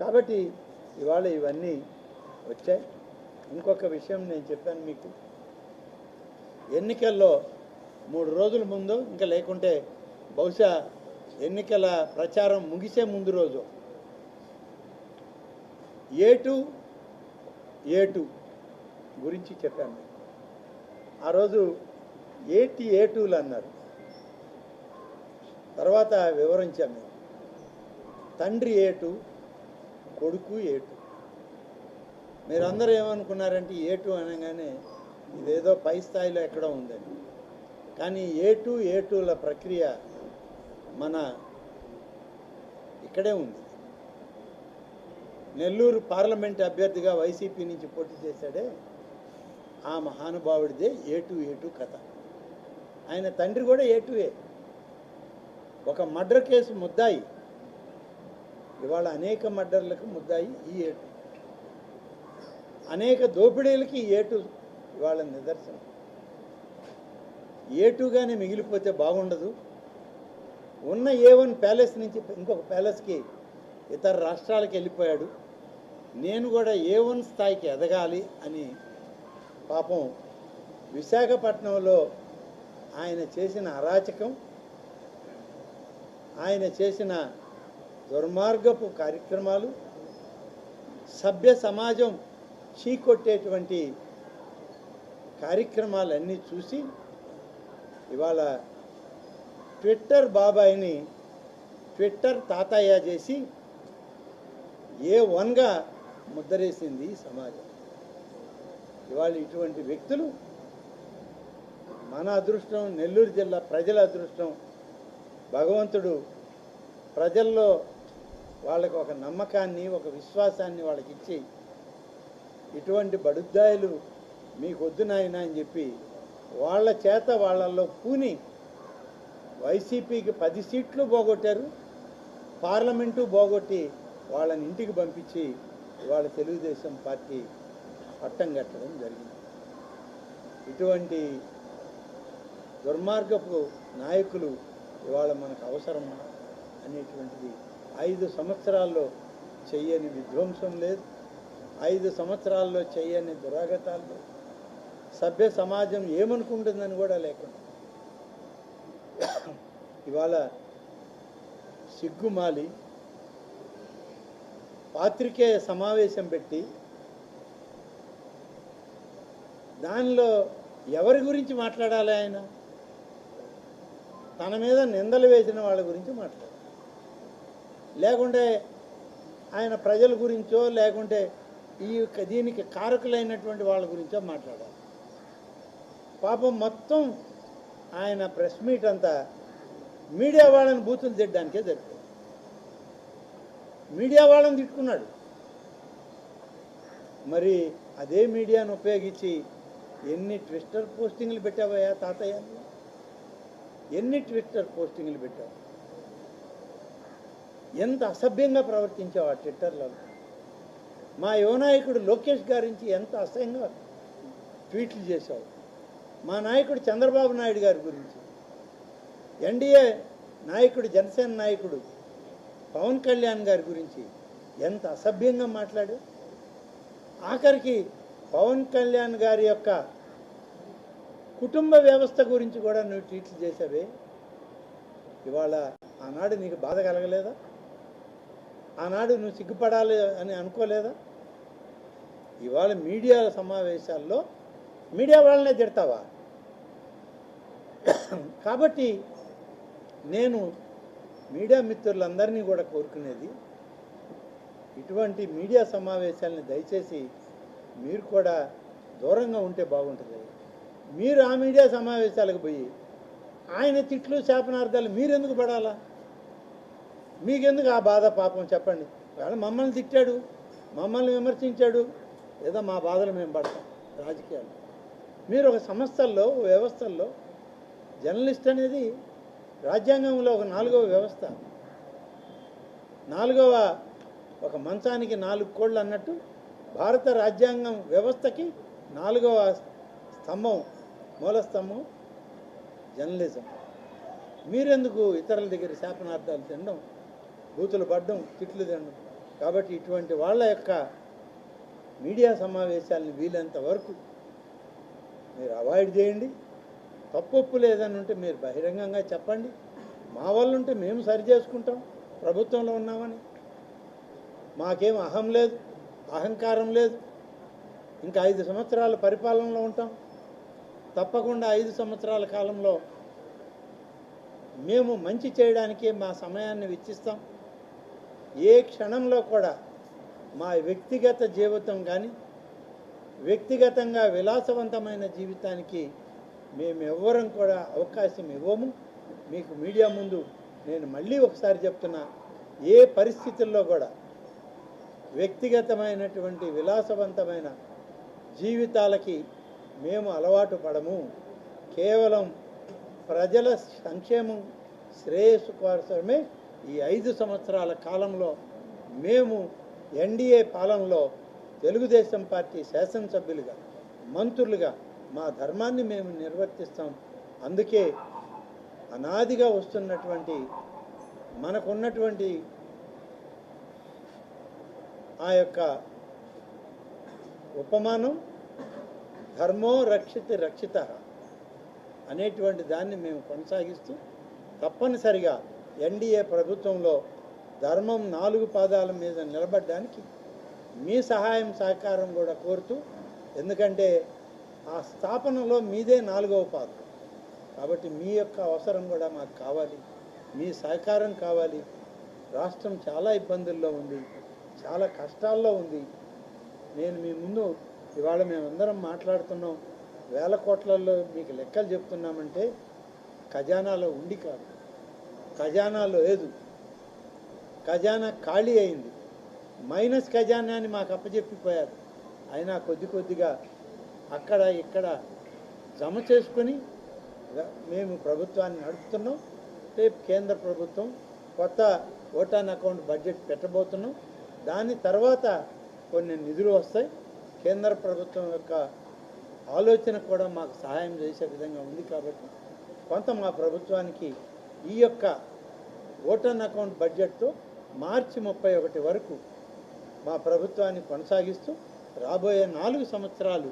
కాబట్టి ఇవాళ ఇవన్నీ వచ్చాయి. ఇంకొక విషయం నేను చెప్పాను మీకు. ఎన్నికల్లో మూడు రోజుల ముందు ఇంకా లేకుంటే బహుశా ఎన్నికల ప్రచారం ముగిసే ముందు రోజు. ఏటు ఏటు గురించి చెప్పాను. ఆ రోజు ఏటి ఏటూలు అన్నారు. తర్వాత వివరించాను. తండ్రి ఏటు కొడుకు ఏటు. మీరందరూ ఏమనుకున్నారంటే ఏటు అనగానే ఇదేదో పై స్థాయిలో ఎక్కడో ఉందని. కానీ ఏటు ఏటుల ప్రక్రియ మన ఇక్కడే ఉంది. నెల్లూరు పార్లమెంట్ అభ్యర్థిగా వైసీపీ నుంచి పోటీ చేశాడే ఆ మహానుభావుడిదే ఏటు ఏటు కథ. ఆయన తండ్రి కూడా ఏటువే. ఒక మర్డర్ కేసు ముద్దాయి. ఇవాళ అనేక మర్డర్లకు ముద్దాయి ఈ ఏటు. అనేక దోపిడీలకి ఈ ఏటు ఇవాళ నిదర్శనం. ఏటుగానే మిగిలిపోతే బాగుండదు. ఉన్న ఏ వన్ ప్యాలెస్ నుంచి ఇంకొక ప్యాలెస్కి ఇతర రాష్ట్రాలకు వెళ్ళిపోయాడు. నేను కూడా ఏ వన్ స్థాయికి ఎదగాలి అని పాపం విశాఖపట్నంలో ఆయన చేసిన అరాచకం ఆయన చేసిన దుర్మార్గపు కార్యక్రమాలు సభ్య సమాజం చీకొట్టేటువంటి కార్యక్రమాలన్నీ చూసి ఇవాళ ట్విట్టర్ బాబాయిని ట్విట్టర్ తాతయ్య చేసి ఏ వన్గా ముద్దరేసింది ఈ సమాజం. ఇవాళ ఇటువంటి వ్యక్తులు మన అదృష్టం నెల్లూరు జిల్లా ప్రజల అదృష్టం భగవంతుడు ప్రజల్లో వాళ్ళకి ఒక నమ్మకాన్ని ఒక విశ్వాసాన్ని వాళ్ళకి ఇచ్చి ఇటువంటి బడుద్దాయలు మీకు వద్దు అని చెప్పి వాళ్ళ చేత వాళ్ళల్లో పూని వైసీపీకి పది సీట్లు పోగొట్టారు. పార్లమెంటు పోగొట్టి వాళ్ళని ఇంటికి పంపించి వాళ్ళ తెలుగుదేశం పార్టీ పట్టం కట్టడం జరిగింది. ఇటువంటి దుర్మార్గపు నాయకులు ఇవాళ మనకు అవసరమా అనేటువంటిది ఐదు సంవత్సరాల్లో చెయ్యని విధ్వంసం లేదు. ఐదు సంవత్సరాల్లో చెయ్యని దురాగతాలు లేదు. సభ్య సమాజం ఏమనుకుంటుందని కూడా లేకుండా. ఇవాళ సిగ్గుమాలి పాత్రికేయ సమావేశం పెట్టి దానిలో ఎవరి గురించి మాట్లాడాలి ఆయన? తన మీద నిందలు వేసిన వాళ్ళ గురించి మాట్లాడాలి. లేకుంటే ఆయన ప్రజల గురించో లేకుంటే ఈ యొక్క దీనికి కారకులైనటువంటి వాళ్ళ గురించో మాట్లాడాలి. పాపం మొత్తం ఆయన ప్రెస్ మీట్ అంతా మీడియా వాళ్ళని బూతులు తిట్టడానికే జరిగింది. మీడియా వాళ్ళని తిట్టుకున్నాడు. మరి అదే మీడియాను ఉపయోగించి ఎన్ని ట్విట్టర్ పోస్టింగ్లు పెట్టావయ్యా తాతయ్య? ఎన్ని ట్విట్టర్ పోస్టింగ్లు పెట్టావు? ఎంత అసభ్యంగా ప్రవర్తించావు ఆ ట్విట్టర్లో. మా యువనాయకుడు లోకేష్ గారించి ఎంత అసహ్యంగా ట్వీట్లు చేశావు మా నాయకుడు చంద్రబాబు నాయుడు గారి గురించి. ఎన్డీఏ నాయకుడు జనసేన నాయకుడు పవన్ కళ్యాణ్ గారి గురించి ఎంత అసభ్యంగా మాట్లాడు ఆఖరికి పవన్ కళ్యాణ్ గారి యొక్క కుటుంబ వ్యవస్థ గురించి కూడా నువ్వు ట్వీట్లు చేసావే. ఇవాళ ఆనాడు నీకు బాధ కలగలేదా? ఆనాడు నువ్వు సిగ్గుపడాలి అని అనుకోలేదా? ఇవాళ మీడియా సమావేశాల్లో మీడియా వాళ్ళనే తిడతావా? కాబట్టి నేను మీడియా మిత్రులందరినీ కూడా కోరుకునేది ఇటువంటి మీడియా సమావేశాలని దయచేసి మీరు కూడా దూరంగా ఉంటే బాగుంటుంది. మీరు ఆ మీడియా సమావేశాలకు పోయి ఆయన తిట్లు శాపనార్థాలు మీరెందుకు పడాలా? మీకెందుకు ఆ బాధ పాపం? చెప్పండి. వాళ్ళు మమ్మల్ని తిట్టాడు మమ్మల్ని విమర్శించాడు. ఏదో మా బాధలు మేము పడతాం. రాజకీయాలు. మీరు ఒక సంస్థల్లో వ్యవస్థల్లో జర్నలిస్ట్ అనేది రాజ్యాంగంలో ఒక నాలుగవ వ్యవస్థ. నాలుగవ ఒక మంచానికి నాలుగు కోళ్ళు అన్నట్టు భారత రాజ్యాంగం వ్యవస్థకి నాలుగవ స్తంభం మూల స్తంభం జర్నలిజం. మీరెందుకు ఇతరుల దగ్గర శాపనార్థాలు తినడం? బూతులు పడ్డం తిట్లు తినడం. కాబట్టి ఇటువంటి వాళ్ళ యొక్క మీడియా సమావేశాలను వీలంత వరకు మీరు అవాయిడ్ చేయండి. తప్పొప్పు లేదని ఉంటే మీరు బహిరంగంగా చెప్పండి. మా వాళ్ళు ఉంటే మేము సరి చేసుకుంటాం. ప్రభుత్వంలో ఉన్నామని. మాకేం అహం లేదు అహంకారం లేదు. ఇంకా ఐదు సంవత్సరాల పరిపాలనలో ఉంటాం. తప్పకుండా ఐదు సంవత్సరాల కాలంలో మేము మంచి చేయడానికే మా సమయాన్ని వెచ్చిస్తాం. ఏ క్షణంలో కూడా మా వ్యక్తిగత జీవితం కానీ వ్యక్తిగతంగా విలాసవంతమైన జీవితానికి మేము ఎవ్వరం కూడా అవకాశం ఇవ్వము. మీకు మీడియా ముందు నేను మళ్ళీ ఒకసారి చెప్తున్నా ఏ పరిస్థితుల్లో కూడా వ్యక్తిగతమైనటువంటి విలాసవంతమైన జీవితాలకి మేము అలవాటు పడము. కేవలం ప్రజల సంక్షేమం శ్రేయస్సు కోసమే ఈ ఐదు సంవత్సరాల కాలంలో మేము ఎన్డీఏ పాలనలో తెలుగుదేశం పార్టీ శాసనసభ్యులుగా మంత్రులుగా మా ధర్మాన్ని మేము నిర్వర్తిస్తాం. అందుకే అనాదిగా వస్తున్నటువంటి మనకున్నటువంటి ఆ యొక్క ఉపమానం ధర్మో రక్షిత రక్షిత అనేటువంటి దాన్ని మేము కొనసాగిస్తూ తప్పనిసరిగా ఎన్డీఏ ప్రభుత్వంలో ధర్మం నాలుగు పాదాల మీద నిలబడడానికి మీ సహాయం సహకారం కూడా కోరుతూ ఎందుకంటే ఆ స్థాపనలో మీదే నాలుగవ పాత్ర. కాబట్టి మీ యొక్క అవసరం కూడా మాకు కావాలి మీ సహకారం కావాలి. రాష్ట్రం చాలా ఇబ్బందుల్లో ఉంది చాలా కష్టాల్లో ఉంది. నేను మీ ముందు ఇవాళ మేమందరం మాట్లాడుతున్నాం వేల కోట్లలో మీకు లెక్కలు చెప్తున్నామంటే ఖజానాలో ఉండి కాదు. ఖజానా లేదు. ఖజానా ఖాళీ అయింది. మైనస్ ఖజానాని మాకు అప్పచెప్పిపోయారు. అయినా కొద్ది కొద్దిగా అక్కడ ఇక్కడ జమ చేసుకొని మేము ప్రభుత్వాన్ని నడుపుతున్నాం. రేపు కేంద్ర ప్రభుత్వం కొత్త ఓటాన్ అకౌంట్ బడ్జెట్ పెట్టబోతున్నాం. దాని తర్వాత కొన్ని నిధులు వస్తాయి. కేంద్ర ప్రభుత్వం యొక్క ఆలోచన కూడా మాకు సహాయం చేసే విధంగా ఉంది కాబట్టి కొంత మా ప్రభుత్వానికి ఈ యొక్క ఓటన్ అకౌంట్ బడ్జెట్తో మార్చి ముప్పై ఒకటి వరకు మా ప్రభుత్వాన్ని కొనసాగిస్తూ రాబోయే నాలుగు సంవత్సరాలు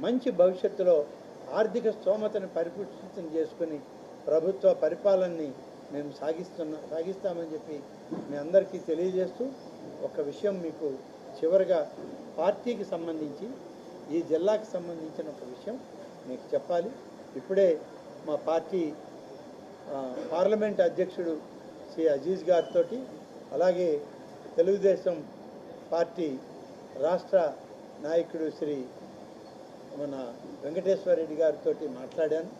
మంచి భవిష్యత్తులో ఆర్థిక స్తోమతను పరిపుష్టితం చేసుకుని ప్రభుత్వ పరిపాలనని మేము సాగిస్తున్నా సాగిస్తామని చెప్పి మీ అందరికీ తెలియజేస్తూ ఒక విషయం మీకు చివరిగా పార్టీకి సంబంధించి ఈ జిల్లాకి సంబంధించిన ఒక విషయం మీకు చెప్పాలి. ఇప్పుడే మా పార్టీ పార్లమెంట్ అధ్యక్షుడు శ్రీ అజీజ్ గారితో అలాగే తెలుగుదేశం పార్టీ రాష్ట్ర నాయకుడు శ్రీ మన వెంకటేశ్వర రెడ్డి గారితో మాట్లాడాను.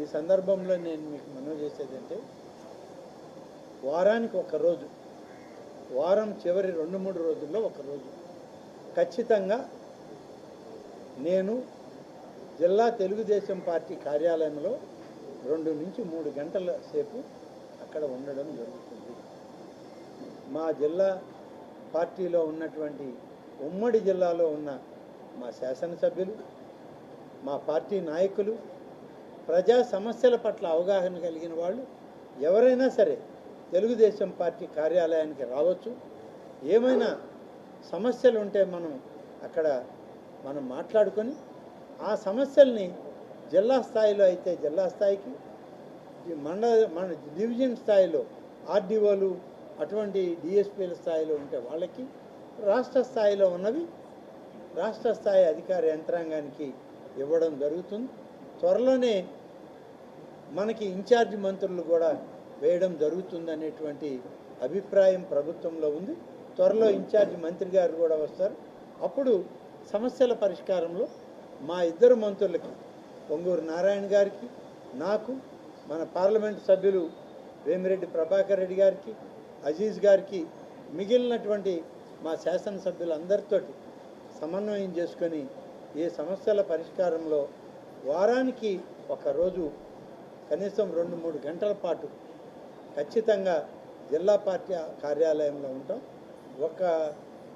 ఈ సందర్భంలో నేను మీకు మనవి చేసేది అంటే వారానికి ఒక రోజు వారం చివరి రెండు మూడు రోజుల్లో ఒక రోజు. ఖచ్చితంగా నేను జిల్లా తెలుగుదేశం పార్టీ కార్యాలయంలో రెండు నుంచి మూడు గంటల సేపు అక్కడ ఉండడం జరుగుతుంది. మా జిల్లా పార్టీలో ఉన్నటువంటి ఉమ్మడి జిల్లాలో ఉన్న మా శాసనసభ్యులు మా పార్టీ నాయకులు ప్రజా సమస్యల పట్ల అవగాహన కలిగిన వాళ్ళు ఎవరైనా సరే తెలుగుదేశం పార్టీ కార్యాలయానికి రావచ్చు. ఏమైనా సమస్యలు ఉంటే మనం అక్కడ మనం మాట్లాడుకొని ఆ సమస్యల్ని జిల్లా స్థాయిలో అయితే జిల్లా స్థాయికి ఈ మండల మన డివిజన్ స్థాయిలో ఆర్డీఓలు అటువంటి డిఎస్పీల స్థాయిలో ఉంటే వాళ్ళకి రాష్ట్ర స్థాయిలో ఉన్నవి రాష్ట్ర స్థాయి అధికార యంత్రాంగానికి ఇవ్వడం జరుగుతుంది. త్వరలోనే మనకి ఇన్ఛార్జ్ మంత్రులు కూడా వేయడం జరుగుతుంది అనేటువంటి అభిప్రాయం ప్రభుత్వంలో ఉంది. త్వరలో ఇన్ఛార్జ్ మంత్రి గారు కూడా వస్తారు. అప్పుడు సమస్యల పరిష్కారంలో మా ఇద్దరు మంత్రులకి పొంగూరు నారాయణ గారికి నాకు మన పార్లమెంట్ సభ్యులు వేమిరెడ్డి ప్రభాకర్ రెడ్డి గారికి అజీజ్ గారికి మిగిలినటువంటి మా శాసనసభ్యులందరితో సమన్వయం చేసుకొని ఏ సమస్యల పరిష్కారంలో వారానికి ఒకరోజు కనీసం రెండు మూడు గంటల పాటు ఖచ్చితంగా జిల్లా పార్టీ కార్యాలయంలో ఉంటాం. ఒక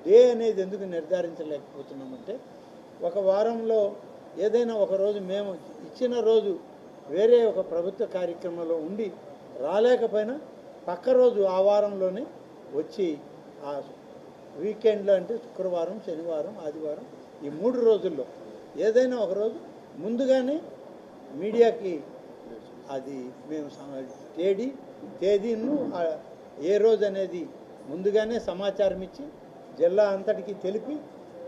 డే అనేది ఎందుకు నిర్ధారించలేకపోతున్నామంటే ఒక వారంలో ఏదైనా ఒకరోజు మేము ఇచ్చిన రోజు వేరే ఒక ప్రభుత్వ కార్యక్రమంలో ఉండి రాలేకపోయినా పక్క రోజు ఆ వారంలోనే వచ్చి ఆ వీకెండ్లో అంటే శుక్రవారం శనివారం ఆదివారం ఈ మూడు రోజుల్లో ఏదైనా ఒక రోజు ముందుగానే మీడియాకి అది మేము సమ- తేదీ తేదీను ఏ రోజు అనేది ముందుగానే సమాచారం ఇచ్చి జిల్లా అంతటికి తెలిపి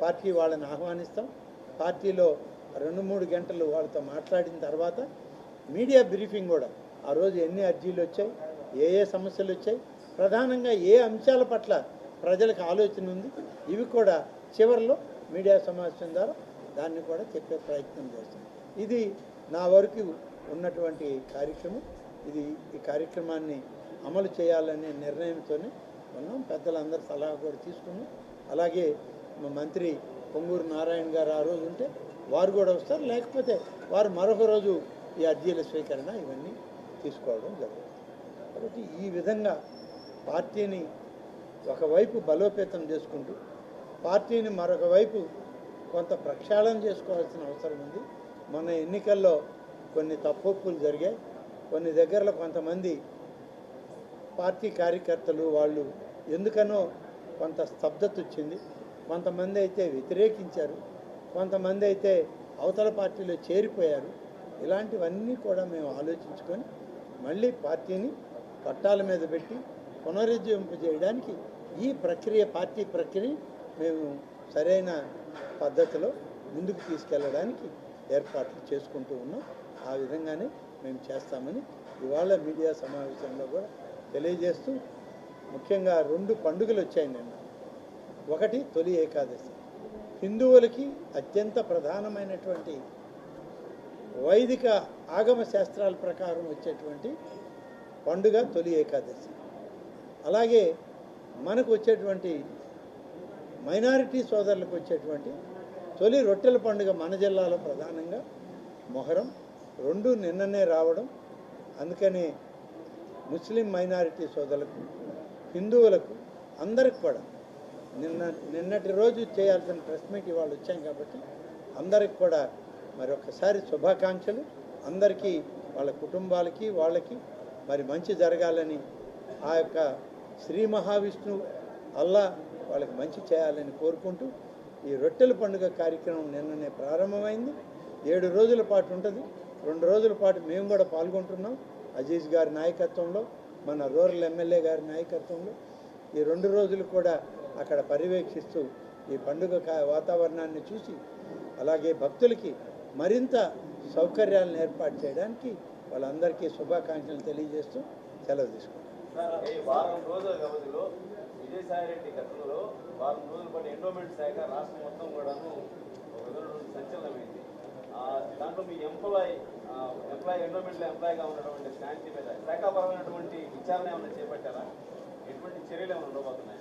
పార్టీ వాళ్ళని ఆహ్వానిస్తాం. పార్టీలో రెండు మూడు గంటలు వాళ్ళతో మాట్లాడిన తర్వాత మీడియా బ్రీఫింగ్ కూడా. ఆ రోజు ఎన్ని అర్జీలు వచ్చాయి ఏ ఏ సమస్యలు వచ్చాయి ప్రధానంగా ఏ అంశాల పట్ల ప్రజలకు ఆలోచన ఉంది ఇవి కూడా చివరిలో మీడియా సమావేశం ద్వారా దాన్ని కూడా చెప్పే ప్రయత్నం చేస్తాం. ఇది నా వరకు ఉన్నటువంటి కార్యక్రమం. ఇది ఈ కార్యక్రమాన్ని అమలు చేయాలనే నిర్ణయంతోనే ఉన్నాం. పెద్దలందరి సలహా కూడా తీసుకున్నాం. అలాగే మంత్రి పొంగూరు నారాయణ గారు ఆ రోజు ఉంటే వారు కూడా వస్తారు. లేకపోతే వారు మరొక రోజు ఈ అర్జీల స్వీకరణ ఇవన్నీ తీసుకోవడం జరుగుతుంది. కాబట్టి ఈ విధంగా పార్టీని ఒకవైపు బలోపేతం చేసుకుంటూ పార్టీని మరొక వైపు కొంత ప్రక్షాళన చేసుకోవాల్సిన అవసరం ఉంది. మన ఎన్నికల్లో కొన్ని తప్పొప్పులు జరిగాయి. కొన్ని దగ్గరలో కొంతమంది పార్టీ కార్యకర్తలు వాళ్ళు ఎందుకనో కొంత స్తబ్దత వచ్చింది. కొంతమంది అయితే వ్యతిరేకించారు కొంతమంది అయితే అవతల పార్టీలో చేరిపోయారు. ఇలాంటివన్నీ కూడా మేము ఆలోచించుకొని మళ్ళీ పార్టీని పట్టాల మీద పెట్టి పునరుజ్జీవింపజేయడానికి ఈ ప్రక్రియ పార్టీ ప్రక్రియ మేము సరైన పద్ధతిలో ముందుకు తీసుకెళ్ళడానికి ఏర్పాట్లు చేసుకుంటూ ఉన్నాం. ఆ విధంగానే మేము చేస్తామని ఇవాళ మీడియా సమావేశంలో కూడా తెలియజేస్తూ ముఖ్యంగా రెండు పండుగలు వచ్చాయి నిన్న. ఒకటి తొలి ఏకాదశి. హిందువులకి అత్యంత ప్రధానమైనటువంటి వైదిక ఆగమ శాస్త్రాల ప్రకారం వచ్చేటువంటి పండుగ తొలి ఏకాదశి. అలాగే మనకు వచ్చేటువంటి మైనారిటీ సోదరులకు వచ్చేటువంటి తొలి రొట్టెల పండుగ మన జిల్లాలో ప్రధానంగా మొహరం. రెండు నిన్ననే రావడం. అందుకనే ముస్లిం మైనారిటీ సోదరులకు హిందువులకు అందరికి కూడా నిన్న నిన్నటి రోజు చేయాల్సిన ప్రెస్ మీట్ ఇవాళ వచ్చాం కాబట్టి అందరికి కూడా మరి ఒక్కసారి శుభాకాంక్షలు. అందరికీ వాళ్ళ కుటుంబాలకి వాళ్ళకి మరి మంచి జరగాలని ఆ యొక్క శ్రీ మహావిష్ణు అల్లా వాళ్ళకి మంచి చేయాలని కోరుకుంటూ ఈ రొట్టెల పండుగ కార్యక్రమం నిన్ననే ప్రారంభమైంది. ఏడు రోజుల పాటు ఉంటుంది. రెండు రోజుల పాటు మేము కూడా పాల్గొంటున్నాం. అజీజ్ గారి నాయకత్వంలో మన రూరల్ ఎమ్మెల్యే గారి నాయకత్వంలో. ఈ రెండు రోజులు కూడా అక్కడ పర్యవేక్షిస్తూ ఈ పండుగ వాతావరణాన్ని చూసి అలాగే భక్తులకి మరింత సౌకర్యాలను ఏర్పాటు చేయడానికి వాళ్ళందరికీ శుభాకాంక్షలు తెలియజేస్తూ సెలవు తీసుకుంటాం. వారం రోజుల వ్యవధిలో విజయసాయి రెడ్డి గతంలో వారం రోజుల పాటు ఎండోమెంట్ శాఖ రాష్ట్రం మొత్తం కూడాను సంచలనమైంది. ఆ, దాంట్లో మీ ఎంప్లాయ్ ఎంప్లాయ్ ఎండోమెంట్లో ఎంప్లాయ్గా ఉన్నటువంటి శాంతి మీద శాఖాపరమైనటువంటి విచారణ ఏమైనా చేపట్టారా? ఎటువంటి చర్యలు ఏమైనా ఉండబోతున్నాయి?